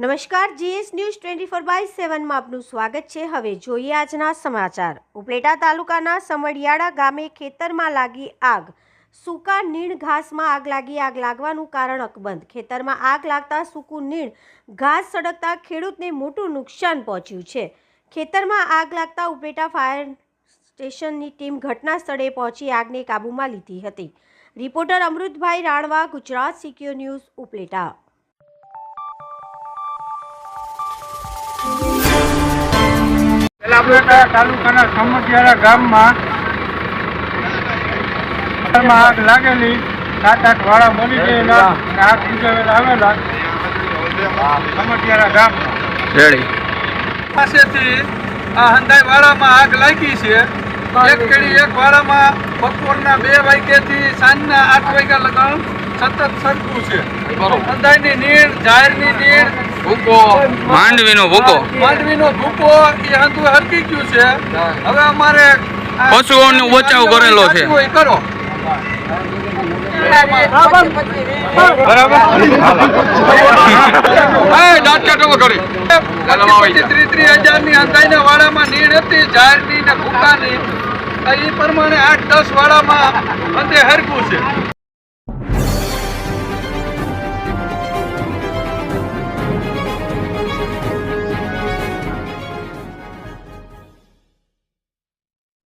નમસ્કાર, GS news twenty four by સેવનમાં આપનું સ્વાગત છે. હવે જોઈએ આજના સમાચાર. ઉપલેટા તાલુકાના સમડિયાળા ગામે ખેતરમાં લાગી આગ. સૂકા નીણ ઘાસમાં આગ લાગી, આગ લાગવાનું કારણ અકબંધ. ખેતરમાં આગ લાગતા સૂકું નીણ ઘાસ સળગતા ખેડૂતને મોટું નુકસાન પહોંચ્યું છે. ખેતરમાં આગ લાગતા ઉપલેટા ફાયર સ્ટેશનની ટીમ ઘટના સ્થળે પહોંચી આગને કાબૂમાં લીધી હતી. Reporter Amrutbhai Ranva, Gujarat secure news Upleta. Upleta તાલુકાના સમજિયારા ગામમાં આગ લાગેલી. સાત આઠ વાળા મળી ગયેલા અને આગ બુઝાવેલા આવેલા સમજિયારા ગામમાં. પાસેથી આ હંદાઈ વાળામાં આગ લાગી છે. એક કેડી એક વાળામાં બપોરના બે વાગ્યાથી સાંજના આઠ વાગ્યા લગાણ સતત સરખું છે. હંદાઈની નીર જાહેરની નીર ભૂકો. માંડવીનો ભૂકો. માંડવીનો ભૂકો એ હંધું હરકી ગયું છે. હવે અમારે પશુઓનો બચાવ કરેલો છે. કરો. વાળામાં નીડ હતી ઝાડની ને ભૂકાની. એ પ્રમાણે આઠ દસ છે